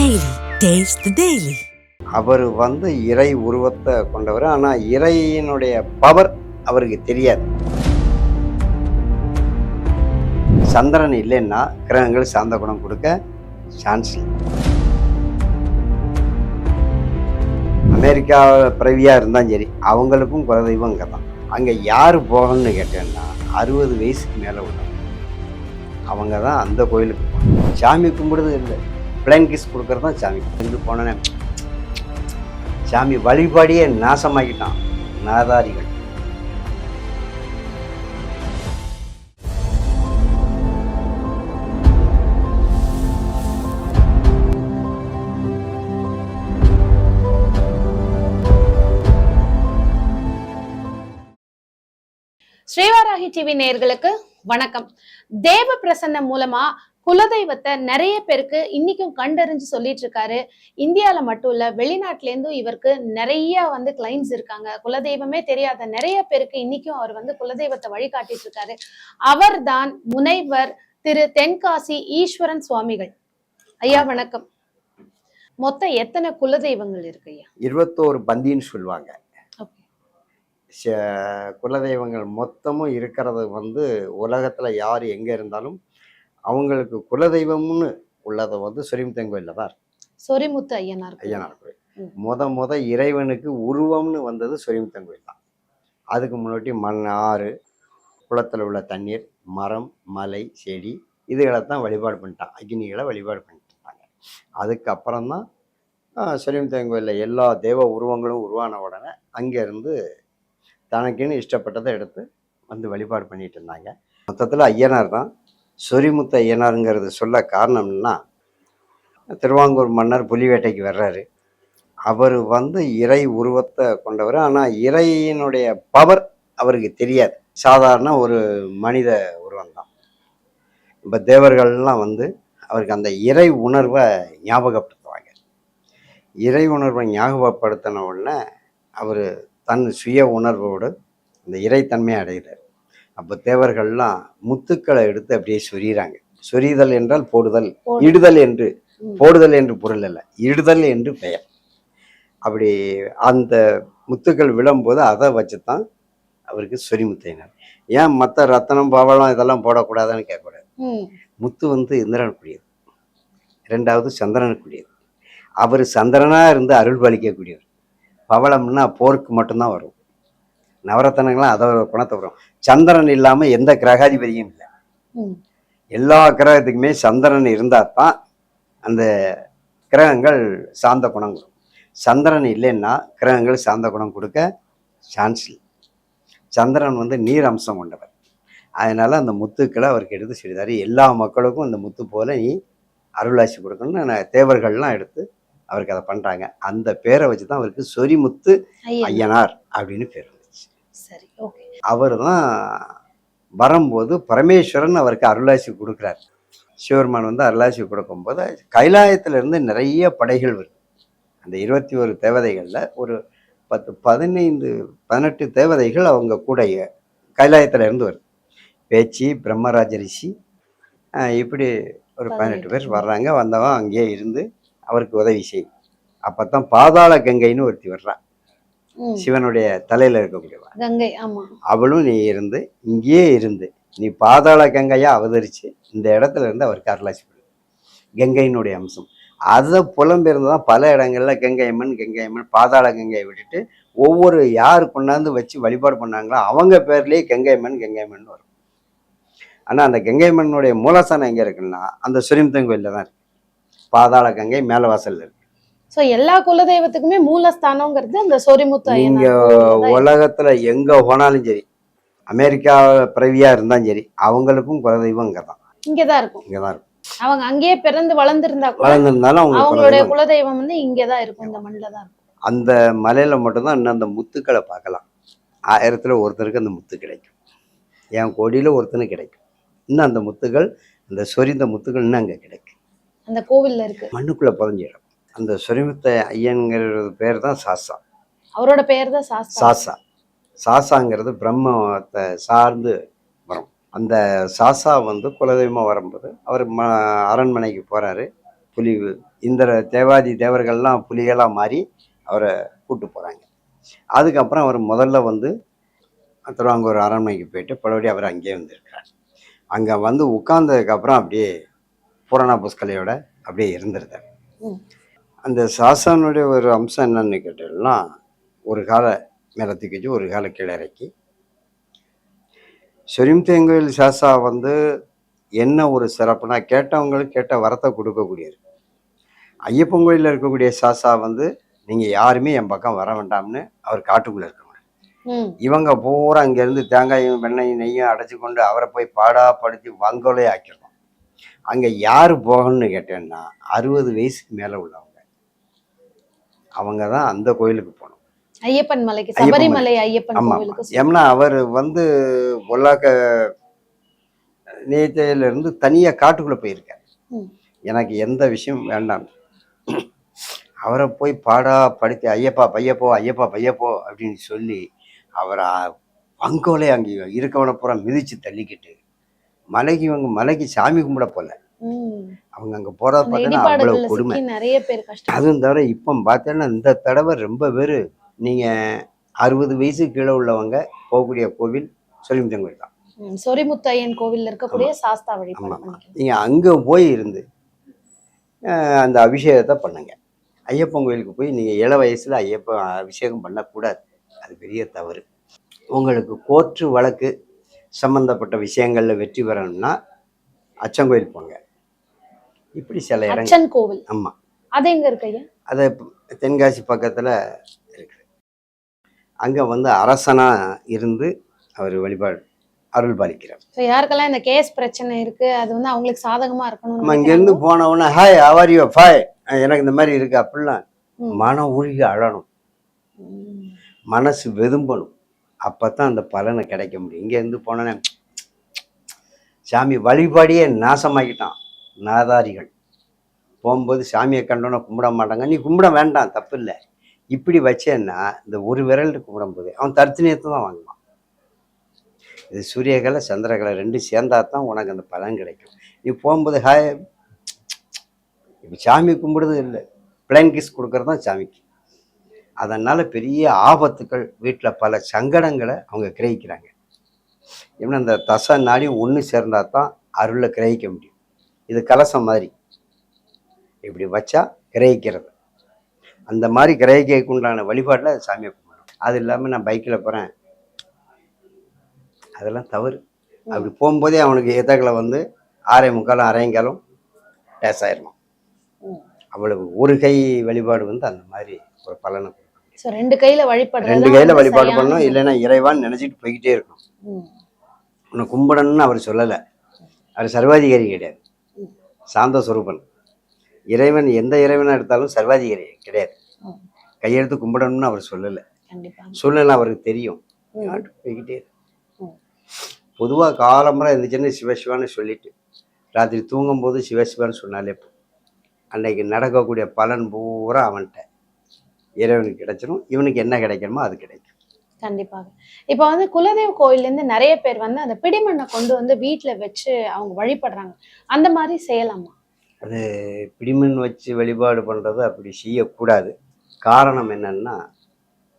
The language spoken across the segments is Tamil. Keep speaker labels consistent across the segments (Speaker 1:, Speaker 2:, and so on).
Speaker 1: டெய்லி டேஸ்ட் டெய்லி
Speaker 2: அவர் வந்து இறை உருவத்தை கொண்டவர். ஆனால் இறையினுடைய பவர் அவருக்கு தெரியாது. சந்திரன் இல்லைன்னா கிரகங்கள் சார்ந்த குணம் கொடுக்க சான்ஸ் இல்லை. அமெரிக்கா பிறவியாக இருந்தாலும் சரி அவங்களுக்கும் குலதெய்வம் இங்கே தான். அங்கே யார் போகணும்னு கேட்டேன்னா அறுபது வயசுக்கு மேலே உள்ளவங்க. அவங்க தான் அந்த கோயிலுக்கு சாமி கும்பிடுறது இல்லை. பிளைன் கிஸ் கொடுக்கறது தான் சாமி. இருந்து போனேன் சாமி வழிபாடியே நாசமாக்கிட்டான் நாதாரிகள்.
Speaker 3: ஸ்ரீவாராகி டிவி நேர்களுக்கு வணக்கம். தேவ பிரசன்னம் மூலமா குலதெய்வத்தை நிறைய பேருக்கு இன்னைக்கும் கண்டறிஞ்சு சொல்லிட்டு இருக்காரு. இந்தியால மட்டும் இல்ல வெளிநாட்டுல இருந்தும் இவருக்கு நிறைய வந்து கிளைண்ட்ஸ் இருக்காங்க. குலதெய்வமே தெரியாத நிறைய பேருக்கு இன்னைக்கும் அவர் வந்து குலதெய்வத்தை வழிகாட்டிட்டு இருக்காரு. அவர்தான் முனைவர் திரு தென்காசி ஈஸ்வரன் சுவாமிகள். ஐயா வணக்கம். மொத்தம் எத்தனை குலதெய்வங்கள் இருக்கு ஐயா?
Speaker 2: இருபத்தோரு பந்தின்னு சொல்லுவாங்க. குலதெய்வங்கள் மொத்தமும் இருக்கிறது வந்து உலகத்தில் யார் எங்கே இருந்தாலும் அவங்களுக்கு குலதெய்வம்னு உள்ளதை வந்து சொரிமுத்தன் கோயிலில் தான்
Speaker 3: சொரிமுத்து ஐயனார்.
Speaker 2: ஐயனார் கோயில். முத முத இறைவனுக்கு உருவம்னு வந்தது சொரிமுத்தன் கோயில் தான். அதுக்கு முன்னாடி மண் ஆறு குளத்தில் உள்ள தண்ணீர் மரம் மலை செடி இதுகளை தான் வழிபாடு பண்ணிட்டான் அக்னிகளை வழிபாடு பண்ணிட்டு இருந்தாங்க அதுக்கப்புறம் தான் சொரிமுத்தன் கோயிலில் எல்லா தெய்வ உருவங்களும் உருவான உடனே அங்கேருந்து தனக்குன்னு இஷ்டப்பட்டதை எடுத்து வந்து வழிபாடு பண்ணிட்டு இருந்தாங்க. மொத்தத்தில் ஐயனார் தான் சொரிமுத்த ஐயனாருங்கிறது சொல்ல காரணம்னா திருவாங்கூர் மன்னர் புலிவேட்டைக்கு வர்றாரு. அவர் வந்து இறை உருவத்தை கொண்டவர். ஆனால் இறையினுடைய பவர் அவருக்கு தெரியாது. சாதாரண ஒரு மனித உருவம் தான். இப்போ தேவர்கள்லாம் வந்து அவருக்கு அந்த இறை உணர்வை ஞாபகப்படுத்துவாங்க. இறை உணர்வை ஞாபகப்படுத்தின உடனே அவர் தன் சுய உணர்வோடு இந்த இறைத்தன்மையை அடைகிறார். அப்போ தேவர்கள்லாம் முத்துக்களை எடுத்து அப்படியே சொரியிறாங்க. சொரிதல் என்றால் போடுதல்
Speaker 3: போடு.
Speaker 2: இடுதல் என்று. போடுதல் என்று பொருள் அல்ல இடுதல் என்று பெயர். அப்படி அந்த முத்துக்கள் விழும்போது அதை வச்சு தான் அவருக்கு சொரிமுத்தையினார். ஏன் மற்ற ரத்தனம் பவளம் இதெல்லாம் போடக்கூடாதுன்னு கேட்கக்கூடாது. முத்து வந்து இந்திரனுக்குரியது. ரெண்டாவது சந்திரனுக்குரியது. அவர் சந்திரனாக இருந்து அருள் பாலிக்கக்கூடியவர். பவளம்னா போருக்கு மட்டும்தான் வரும். நவரத்தனங்களாம் அதை குணத்தை வரும் சந்திரன் இல்லாமல் எந்த கிரகாதிபதியும் இல்லை. எல்லா கிரகத்துக்குமே சந்திரன் இருந்தால் தான் அந்த கிரகங்கள் சார்ந்த குணம் கொடுக்கும் சந்திரன் இல்லைன்னா கிரகங்கள் சார்ந்த குணம் கொடுக்க சான்ஸ் இல்லை. சந்திரன் வந்து நீர் அம்சம் கொண்டவர். அதனால அந்த முத்துக்களை அவருக்கு எடுத்து செய்தார் எல்லா மக்களுக்கும் அந்த முத்து போல நீ அருளாசி கொடுக்கணும்னு தேவர்கள்லாம் எடுத்து அவருக்கு அதை பண்ணுறாங்க அந்த பேரை வச்சு தான் அவருக்கு சொரிமுத்து
Speaker 3: ஐயா
Speaker 2: ஐயனார் அப்படின்னு பேர்
Speaker 3: சரி ஓகே
Speaker 2: அவர் தான் வரும்போது பரமேஸ்வரன் அவருக்கு அருளாசி கொடுக்குறார். சிவருமான் வந்து அருளாசி கொடுக்கும்போது கைலாயத்திலிருந்து நிறைய படைகள் வருது அந்த இருபத்தி ஒரு தேவதைகளில் ஒரு பத்து பதினைந்து பதினெட்டு தேவதைகள் அவங்க கூட கைலாயத்தில் இருந்து வருது பேச்சு பிரம்மராஜ ரிஷி இப்படி ஒரு பதினெட்டு பேர் வர்றாங்க. வந்தவன் அங்கேயே இருந்து அவருக்கு உதவி செய். அப்போ தான் பாதாள கங்கைன்னு ஒருத்தி வர்றா.
Speaker 3: ம்
Speaker 2: சிவனுடைய தலையில் இருக்கக்கூடியவ
Speaker 3: கங்கை ஆமா.
Speaker 2: அவளும் நீ இருந்து இங்கேயே இருந்து நீ பாதாள கங்கையா அவதரிச்சு இந்த இடத்துல இருந்து அவருக்கு அருளாசி கங்கையினுடைய அம்சம். அதை புலம்பெயர்ந்து தான் பல இடங்கள்ல கங்கையம்மன் கங்கையம்மன் பாதாள கங்கையை விட்டுட்டு ஒவ்வொரு யார் கொண்டாந்து வச்சு வழிபாடு பண்ணாங்களோ அவங்க பேர்லயே கங்கையம்மன் கங்கையம்மன் வரும். ஆனா அந்த கங்கையம்மனுடைய மூலஸ்தானம் எங்க இருக்குன்னா அந்த சுரிமுத்தன் கோயில்ல தான் இருக்கு. பாதாள கங்கை மேல வாசல்ல
Speaker 3: சோ எல்லா குலதெய்வத்துக்குமே மூலஸ்தானம்ங்கிறது அந்த சொரிமுத்து
Speaker 2: நீங்க. உலகத்துல எங்க போனாலும் சரி அமெரிக்கா பிறவியா இருந்தாலும் சரி அவங்களுக்கும் குலதெய்வம் இங்கே தான்
Speaker 3: இங்கதான் இருக்கும்.
Speaker 2: இங்கே தான் இருக்கும்.
Speaker 3: அவங்க அங்கேயே பிறந்து வளர்ந்திருந்தா
Speaker 2: வளர்ந்துருந்தாலும் அவங்க
Speaker 3: அவங்களுடைய
Speaker 2: குலதெய்வம்.
Speaker 3: வந்து இங்கதான் இருக்கும். இந்த மண்ணில தான் இருக்கும்.
Speaker 2: அந்த மலையில மட்டும்தான் இன்னும் அந்த முத்துக்களை பார்க்கலாம். ஆயிரத்துல ஒருத்தருக்கு அந்த முத்து கிடைக்கும். என் கோடியில ஒருத்தனுக்கு கிடைக்கும். இன்னும் அந்த முத்துகள் அந்த சொரிந்த முத்துகள் இன்னும் அங்கே கிடைக்கும்.
Speaker 3: அந்த கோவில்ல இருக்கு.
Speaker 2: மண்ணுக்குள்ள புதஞ்சிடும் அந்த சொரிமுத்த ஐயன்கிறது பேர் தான் சாசா.
Speaker 3: அவரோட பெயர் தான்
Speaker 2: சாசா. சாசாங்கிறது பிரம்மத்தை சார்ந்து வரும். அந்த சாசா வந்து குலதெய்வமாக வரும்போது அவர் ம அரண்மனைக்கு போகிறாரு புலி இந்திர தேவாதி தேவர்கள்லாம் புலிகளாக மாறி அவரை கூட்டு போகிறாங்க அதுக்கப்புறம் அவர் முதல்ல வந்து திருவாங்கூர் அரண்மனைக்கு போயிட்டு பலபடி அவர் அங்கேயே வந்திருக்கிறார் அங்கே வந்து உட்கார்ந்ததுக்கப்புறம் அப்படியே புராண புஸ்கலையோட அப்படியே இருந்திருந்தார். அந்த சாசனுடைய ஒரு அம்சம் என்னன்னு கேட்டீங்கன்னா ஒரு காலை மேலே தூக்கிச்சு ஒரு காலை கீழே இறக்கி. சொரிம் தேங்கோயில் சாசா வந்து என்ன ஒரு சிறப்புனா கேட்டவங்களுக்கு கேட்ட வரத்தை கொடுக்கக்கூடியது. ஐயப்பன் கோயிலில் இருக்கக்கூடிய சாசா வந்து நீங்கள் யாருமே என் பக்கம் வர வேண்டாம்னு அவர் காட்டுக்குள்ளே இருக்கணும்
Speaker 3: ம்.
Speaker 2: இவங்க பூரா இங்கேருந்து தேங்காயும் வெண்ணையும் நெய்யும் அடைச்சி கொண்டு அவரை போய் பாடாப்படுத்தி வங்கோலே ஆக்கிடணும் அங்கே யார் போகணும்னு கேட்டேன்னா அறுபது வயசுக்கு மேலே உள்ளவங்க. அவங்க தான் அந்த கோயிலுக்கு போகணும்
Speaker 3: ஐயப்பன் மலைக்கு
Speaker 2: ஐயப்பன்
Speaker 3: சபரிமலை ஐயப்பன் சொ-
Speaker 2: ஏன்னா அவர் வந்து பொல்லாக்க நேத்தையிலிருந்து தனியாக காட்டுக்குள்ளே போயிருக்கார். எனக்கு எந்த விஷயம் வேண்டாம். அவரை போய் பாடா படுத்தி ஐயப்பா பையப்போ ஐயப்பா பையப்போ அப்படின்னு சொல்லி அவரை வங்கோலே அங்கே இருக்கவனை பூரா மிதிச்சு தள்ளிக்கிட்டு மலைக்கு இவங்க மலைக்கு சாமி கும்பிட போல. அவங்க அங்கே போகிறத பார்த்தீங்கன்னா அவ்வளோ
Speaker 3: இடிபாடுகள்ல
Speaker 2: கொடுமை.
Speaker 3: நிறைய பேர் கஷ்டம்
Speaker 2: அதுவும் தவிர இப்போ பார்த்தீங்கன்னா இந்த தடவை ரொம்ப பேர் நீங்கள் அறுபது வயசு கீழே உள்ளவங்க போகக்கூடிய கோவில் சொலிமுத்தன் கோயில் தான்.
Speaker 3: சொரிமுத்தையன் கோவில்ல இருக்கக்கூடிய சாஸ்தா. பண்ணிக்கலாம்
Speaker 2: நீங்கள் அங்கே போய் இருந்து அந்த அபிஷேகத்தை பண்ணுங்க. ஐயப்பன் கோயிலுக்கு போய் நீங்கள் இள வயசில் ஐயப்பன் அபிஷேகம் பண்ணக்கூடாது. அது பெரிய தவறு. உங்களுக்கு கோர்ட்டு வழக்கு சம்பந்தப்பட்ட விஷயங்களில் வெற்றி பெறணும்னா அச்சங்கோயில் போங்க. இப்படி சில இடங்கள்.
Speaker 3: கோவில்.
Speaker 2: ஆமாம்
Speaker 3: அது எங்க இருக்கு
Speaker 2: அதை தென்காசி பக்கத்தில் இருக்குது அங்கே வந்து அரசனாக இருந்து அவர் வழிபாடு அருள் பாலிக்கிறார்.
Speaker 3: ஸோ யாருக்கெல்லாம் இந்த கேஸ் பிரச்சனை இருக்கு அது வந்து அவங்களுக்கு சாதகமா இருக்கணும்
Speaker 2: நம்ம இங்கேருந்து போனவுடனே ஹாய் அவாரியோ ஃபாய் எனக்கு இந்த மாதிரி இருக்கு அப்படிலாம். மனம் உருகி அழணும். மனசு வெதும்பணும். அப்போ தான் அந்த பலனை கிடைக்க முடியும். இங்கேருந்து போனோன்னே சாமி வழிபாடியே நாசமாக்கிட்டான் நாதாரிகள். போகும்போது சாமியை கண்டோன்னே கும்பிட மாட்டாங்க. நீ கும்பிட வேண்டாம் தப்பு இல்லை இப்படி வச்சேன்னா இந்த ஒரு விரல் கும்பிடும்போது அவன் தர்த்தனியத்தை தான் வாங்குவான். இது சூரியகலை சந்திரகலை ரெண்டும் சேர்ந்தா தான் உனக்கு அந்த பலன் கிடைக்கும். நீ போகும்போது ஹாய் இப்போ சாமி கும்பிடுறது இல்லை. பிளைன் கிஸ் கொடுக்குறது தான் சாமிக்கு. அதனால் பெரிய ஆபத்துக்கள் வீட்டில் பல சங்கடங்களை அவங்க கிரகிக்கிறாங்க. ஏன்னா அந்த தசை நாடி ஒன்று சேர்ந்தா தான் அருளை கிரகிக்க முடியும். இது கலசம் மாதிரி. இப்படி வச்சா கிரகிக்கிறது. அந்த மாதிரி கிரகிக்க உண்டான வழிபாட்டில் சாமியை கும்பிடணும் அது இல்லாமல் நான் பைக்கில் போகிறேன் அதெல்லாம் தவறு. அப்படி போகும்போதே அவனுக்கு எதகளை வந்து ஆறே முக்காலும் அரையங்காலும் டேஸ் ஆயிடணும். அவ்வளவு ஒரு கை வழிபாடு வந்து அந்த மாதிரி ஒரு பலனை கொடுக்கும்.
Speaker 3: ரெண்டு கையில வழிபடுறது
Speaker 2: ரெண்டு கையில வழிபாடு பண்ணணும். இல்லைன்னா இறைவான்னு நினைச்சிட்டு போய்கிட்டே இருக்கணும். உன்னை கும்பிடணும்னு அவர் சொல்லலை. அவர் சர்வாதிகாரி கிடையாது. சாந்த சொரூபன். இறைவன் எந்த இறைவனை எடுத்தாலும் சர்வாதிகாரி கிடையாது.
Speaker 3: ம்.
Speaker 2: கையெடுத்து கும்பிடணும்னு அவர் சொல்லலை. சூழ்நிலை அவருக்கு தெரியும். போய்கிட்டே. பொதுவாக காலம்பரம் இருந்துச்சுன்னு சிவசிவான்னு சொல்லிட்டு ராத்திரி தூங்கும்போது சிவசிவான்னு சொன்னாலே. அன்னைக்கு நடக்கக்கூடிய பலன் பூரா அவன்கிட்ட. இறைவனுக்கு கிடைச்சிரும். இவனுக்கு என்ன கிடைக்கணுமோ அது கிடைக்கும்.
Speaker 3: கண்டிப்பாக. இப்போ வந்து குலதெய்வ கோயில்ல இருந்து நிறைய பேர் வந்து அந்த பிடிமண்ணை கொண்டு வந்து வீட்ல வச்சு அவங்க வழிபடுறாங்க. அந்த மாதிரி செய்யலாமா?
Speaker 2: அது பிடிமண் வச்சு வழிபாடு பண்ணுறது அப்படி செய்யக்கூடாது. காரணம் என்னன்னா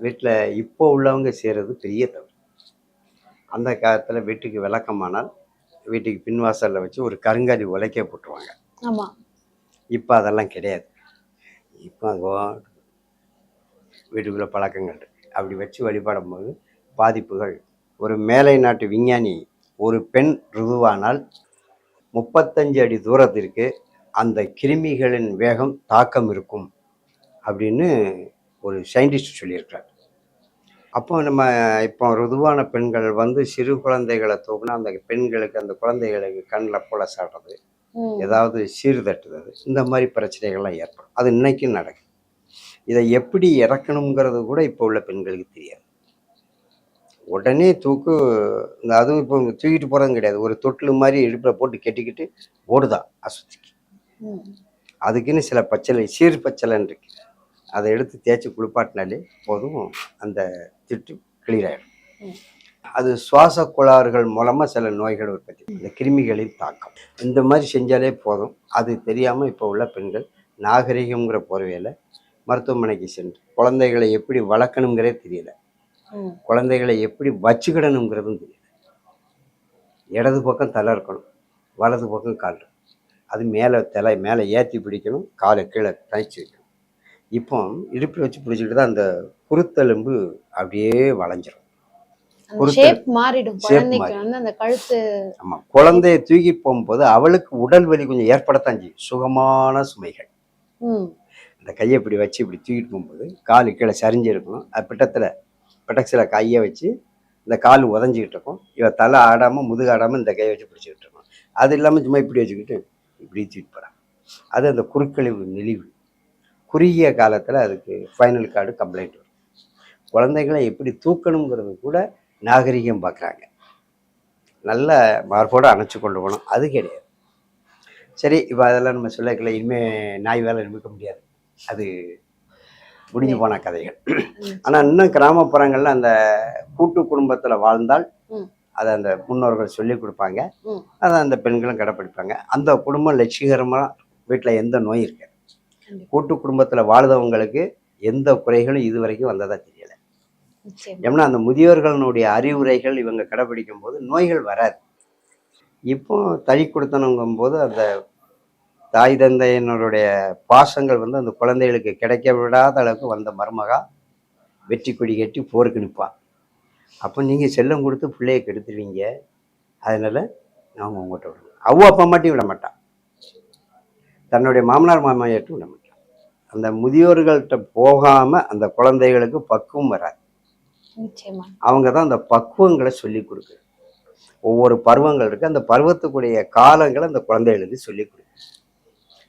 Speaker 2: வீட்டில் இப்போ உள்ளவங்க செய்கிறது பெரிய தவறு. அந்த காலத்தில் வீட்டுக்கு விளக்கமானால் வீட்டுக்கு பின்வாசலில் வச்சு ஒரு கருங்காலி உலைக்க போட்டுருவாங்க.
Speaker 3: ஆமா.
Speaker 2: இப்போ அதெல்லாம் கிடையாது. இப்போ வீட்டுக்குள்ள பழக்கங்கள் அப்படி வச்சு வழிபடும் போது பாதிப்புகள். ஒரு மேலை நாட்டு விஞ்ஞானி ஒரு பெண் ருதுவானால் முப்பத்தஞ்சு அடி தூரத்திற்கு அந்த கிருமிகளின் வேகம் தாக்கம் இருக்கும் அப்படின்னு ஒரு சயின்டிஸ்ட் சொல்லியிருக்கிறார். அப்போ நம்ம இப்போ ருதுவான பெண்கள் வந்து சிறு குழந்தைகளை தூக்குனா அந்த பெண்களுக்கு அந்த குழந்தைகளுக்கு கண்ணில் புல சாடுறது. ஏதாவது சீர்தட்டுறது இந்த மாதிரி பிரச்சனைகள்லாம் ஏற்படும். அது இன்னைக்கும் நடக்கும் இதை எப்படி இறக்கணுங்கிறது கூட இப்போ உள்ள பெண்களுக்கு தெரியாது. உடனே தூக்கு இந்த அதுவும் இப்போ தூக்கிட்டு போகிறதும் கிடையாது. ஒரு தொட்டில் மாதிரி இடுப்பில் போட்டு கெட்டிக்கிட்டு ஓடுதான் அசுத்திக்கு. அதுக்குன்னு சில பச்சளை சீர் பச்சளைன்னு இருக்கு. அதை எடுத்து தேய்ச்சி குளிப்பாட்டினாலே போதும். அந்த திட்டு கிளியர் ஆயிடும்.
Speaker 3: ம்.
Speaker 2: அது சுவாச கோளாறுகள் மூலமாக சில நோய்கள் உற்பத்தி இந்த கிருமிகளின் தாக்கம். இந்த மாதிரி செஞ்சாலே போதும். அது தெரியாமல் இப்போ உள்ள பெண்கள் நாகரிகம்ங்கிற போர்வையில் மருத்துவமனைக்கு சென்று குழந்தைகளை எப்படி வளர்க்கணுங்கிறே தெரியல. குழந்தைகளை எப்படி வச்சுக்கிடணுங்கிறதும் தெரியல. இடது பக்கம் தலை இருக்கணும் வலது பக்கம் கால். அது மேலே தலை மேலே ஏற்றி பிடிக்கணும் காலை கீழே தனிச்சு வைக்கணும். இப்போ இடுப்பில் வச்சு பிடிச்சிக்கிட்டு தான் அந்த குருத்தெலும்பு அப்படியே வளைஞ்சிரும்.
Speaker 3: மாறிடும்.
Speaker 2: ஆமாம் குழந்தைய தூக்கி போகும்போது அவளுக்கு உடல் வலி கொஞ்சம் ஏற்படத்தான் செய்யும். சுகமான சுமைகள். அந்த கையை இப்படி வச்சு இப்படி தூக்கிட்டு போகும்போது கால் கீழே சரிஞ்சு இருக்கணும் அது பிட்டத்தில் பிட்டக்ஸில் கையை வச்சு இந்த கால் உதஞ்சிக்கிட்டு இருக்கும். இவ தலை ஆடாமல் முதுகு ஆடாமல் இந்த கையை வச்சு பிடிச்சிக்கிட்டு இருக்கும். அது இல்லாமல் சும்மா இப்படி வச்சுக்கிட்டு இப்படி தூக்கிட்டு போகிறான் அது அந்த குறுக்கழிவு நெளிவு. குறுகிய காலத்தில் அதுக்கு ஃபைனல் கார்டு கம்ப்ளைண்ட் வரும். குழந்தைகளை எப்படி தூக்கணுங்கிறது கூட நாகரிகம் பார்க்குறாங்க. நல்ல மார்போடு அணைச்சி கொண்டு போகணும். அது கிடையாது. சரி இப்போ அதெல்லாம் நம்ம சொல்லக்கல. இனிமேல் நாய் வேலை நிமிக்க முடியாது. அது முடிஞ்சு போன கதைகள். ஆனால் இன்னும் கிராமப்புறங்களில் அந்த கூட்டு குடும்பத்தில் வாழ்ந்தால். அதை அந்த முன்னோர்கள் சொல்லி கொடுப்பாங்க. அதை அந்த பெண்களும் கடைப்பிடிப்பாங்க அந்த குடும்பம் லட்சிகரமாக வீட்டில் எந்த நோய் இருக்காது. கூட்டு குடும்பத்தில் வாழ்ந்தவங்களுக்கு எந்த குறைகளும் இது வரைக்கும் வந்ததா தெரியல. ஏன்னா அந்த முதியோர்களுடைய அறிவுரைகள் இவங்க கடைப்பிடிக்கும் போது நோய்கள் வராது இப்போ தனி கொடுத்தனுங்கும் போது அந்த தாய் தந்தையினருடைய பாசங்கள் வந்து அந்த குழந்தைகளுக்கு கிடைக்க விடாத அளவுக்கு வந்த மருமகா வெற்றி கொடி கட்டி போருக்கு நிற்பான் அப்போ நீங்கள் செல்லம் கொடுத்து பிள்ளைய கெடுத்துருவீங்க. அதனால அவங்க உங்கள்கிட்ட விடணும். அவ்வளோ அப்பா மாட்டியும் விட மாட்டான் தன்னுடைய மாமனார் மாமியார்ட்டும் விட மாட்டான் அந்த முதியோர்கள்ட்ட போகாமல் அந்த குழந்தைகளுக்கு பக்குவம் வராது.
Speaker 3: நிச்சயமா.
Speaker 2: அவங்க தான் அந்த பக்குவங்களை சொல்லி கொடுக்குறது ஒவ்வொரு பருவங்கள் இருக்குது அந்த பருவத்துக்குரிய காலங்களை அந்த குழந்தைகளுக்கு சொல்லி கொடுக்கு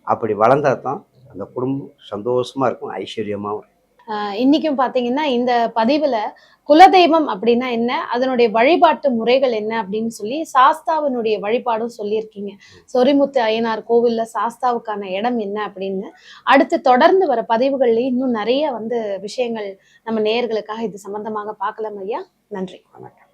Speaker 2: அப்படி வளர்ந்தா தான் அந்த குடும்பம் சந்தோஷமா இருக்கும் ஐஸ்வர்யமாகவும் இருக்கும்.
Speaker 3: இன்னைக்கும் பாத்தீங்கன்னா இந்த பதிவுல குலதெய்வம் அப்படின்னா என்ன அதனுடைய வழிபாட்டு முறைகள் என்ன அப்படின்னு சொல்லி சாஸ்தாவினுடைய வழிபாடும் சொல்லியிருக்கீங்க. சொரிமுத்து ஐயனார் கோவில்ல சாஸ்தாவுக்கான இடம் என்ன அப்படின்னு அடுத்து தொடர்ந்து வர பதிவுகள்லயும் இன்னும் நிறைய வந்து விஷயங்கள் நம்ம நேயர்களுக்காக இது சம்பந்தமாக பார்க்கலாம் ஐயா. நன்றி.
Speaker 2: வணக்கம்.